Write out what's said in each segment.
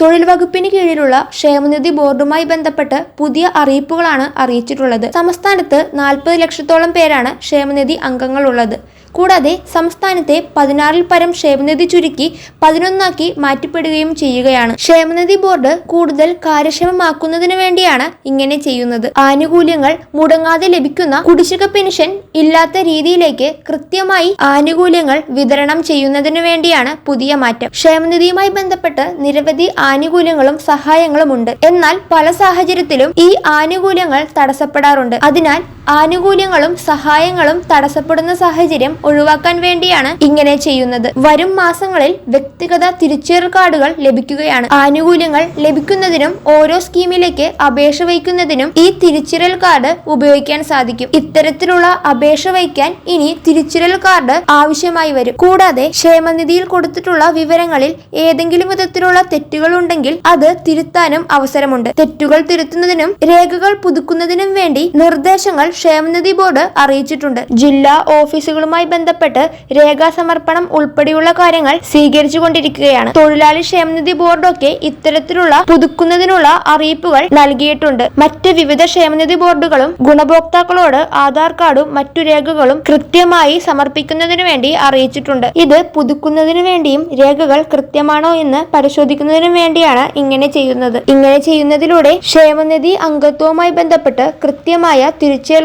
തൊഴിൽ വകുപ്പിന് കീഴിലുള്ള ക്ഷേമനിധി ബോർഡുമായി ബന്ധപ്പെട്ട് പുതിയ അറിയിപ്പുകളാണ് അറിയിച്ചിട്ടുള്ളത്. സംസ്ഥാനത്ത് നാൽപ്പത് ലക്ഷത്തോളം പേരാണ് ക്ഷേമനിധി അംഗങ്ങളുള്ളത്. കൂടാതെ സംസ്ഥാനത്തെ പതിനാറിൽ പരം ക്ഷേമനിധി ചുരുക്കി പതിനൊന്നാക്കി മാറ്റിപ്പെടുകയും ചെയ്യുകയാണ്. ക്ഷേമനിധി ബോർഡ് കൂടുതൽ കാര്യക്ഷമമാക്കുന്നതിന് വേണ്ടിയാണ് ഇങ്ങനെ ചെയ്യുന്നത്. ആനുകൂല്യങ്ങൾ മുടങ്ങാതെ ലഭിക്കുന്ന കുടിശ്ശിക പെൻഷൻ ഇല്ലാത്ത രീതിയിലേക്ക് കൃത്യമായി ആനുകൂല്യങ്ങൾ വിതരണം ചെയ്യുന്നതിന് വേണ്ടിയാണ് പുതിയ മാറ്റം. ക്ഷേമനിധിയുമായി ബന്ധപ്പെട്ട് നിരവധി ആനുകൂല്യങ്ങളും സഹായങ്ങളും ഉണ്ട് എന്നാൽ പല സാഹചര്യത്തിലും ഈ ആനുകൂല്യങ്ങൾ തടസ്സപ്പെടാറുണ്ട്. അതിനാൽ ആനുകൂല്യങ്ങളും സഹായങ്ങളും തടസ്സപ്പെടുന്ന സാഹചര്യം ഒഴിവാക്കാൻ വേണ്ടിയാണ് ഇങ്ങനെ ചെയ്യുന്നത്. വരും മാസങ്ങളിൽ വ്യക്തിഗത തിരിച്ചറിയൽ കാർഡുകൾ ലഭിക്കുകയാണ്. ആനുകൂല്യങ്ങൾ ലഭിക്കുന്നതിനും ഓരോ സ്കീമിലേക്ക് അപേക്ഷ വയ്ക്കുന്നതിനും ഈ തിരിച്ചറിയൽ കാർഡ് ഉപയോഗിക്കാൻ സാധിക്കും. ഇത്തരത്തിലുള്ള അപേക്ഷ വയ്ക്കാൻ ഇനി തിരിച്ചറിയൽ കാർഡ് ആവശ്യമായി വരും. കൂടാതെ ക്ഷേമനിധിയിൽ കൊടുത്തിട്ടുള്ള വിവരങ്ങളിൽ ഏതെങ്കിലും വിധത്തിലുള്ള തെറ്റുകൾ ഉണ്ടെങ്കിൽ അത് തിരുത്താനും അവസരമുണ്ട്. തെറ്റുകൾ തിരുത്തുന്നതിനും രേഖകൾ പുതുക്കുന്നതിനും വേണ്ടി നിർദ്ദേശങ്ങൾ ക്ഷേമനിധി ബോർഡ് അറിയിച്ചിട്ടുണ്ട്. ജില്ലാ ഓഫീസുകളുമായി ബന്ധപ്പെട്ട് രേഖാസമർപ്പണം ഉൾപ്പെടെയുള്ള കാര്യങ്ങൾ സ്വീകരിച്ചുകൊണ്ടിരിക്കുകയാണ്. തൊഴിലാളി ക്ഷേമനിധി ബോർഡൊക്കെ ഇത്തരത്തിലുള്ള പുതുക്കുന്നതിനുള്ള അറിയിപ്പുകൾ നൽകിയിട്ടുണ്ട്. മറ്റ് വിവിധ ക്ഷേമനിധി ബോർഡുകളും ഗുണഭോക്താക്കളോട് ആധാർ കാർഡും മറ്റു രേഖകളും കൃത്യമായി സമർപ്പിക്കുന്നതിനു വേണ്ടി അറിയിച്ചിട്ടുണ്ട്. ഇത് പുതുക്കുന്നതിനു വേണ്ടിയും രേഖകൾ കൃത്യമാണോ എന്ന് പരിശോധിക്കുന്നതിനു വേണ്ടിയാണ് ഇങ്ങനെ ചെയ്യുന്നത്. ഇങ്ങനെ ചെയ്യുന്നതിലൂടെ ക്ഷേമനിധി അംഗത്വവുമായി ബന്ധപ്പെട്ട് കൃത്യമായ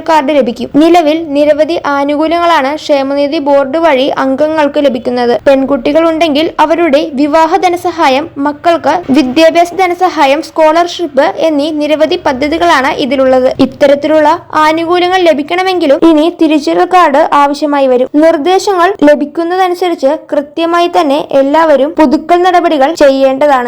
കാർഡ് ലഭിക്കും. നിലവിൽ നിരവധി ആനുകൂല്യങ്ങളാണ് ക്ഷേമനിധി ബോർഡ് വഴി അംഗങ്ങൾക്ക് ലഭിക്കുന്നത്. പെൺകുട്ടികൾ ഉണ്ടെങ്കിൽ അവരുടെ വിവാഹ ധനസഹായം മക്കൾക്ക് വിദ്യാഭ്യാസ ധനസഹായം സ്കോളർഷിപ്പ് എന്നീ നിരവധി പദ്ധതികളാണ് ഇതിലുള്ളത്. ഇത്തരത്തിലുള്ള ആനുകൂല്യങ്ങൾ ലഭിക്കണമെങ്കിലും ഇനി തിരിച്ചറിയൽ കാർഡ് ആവശ്യമായി വരും. നിർദ്ദേശങ്ങൾ ലഭിക്കുന്നതനുസരിച്ച് കൃത്യമായി തന്നെ എല്ലാവരും പുതുക്കൽ നടപടികൾ ചെയ്യേണ്ടതാണ്.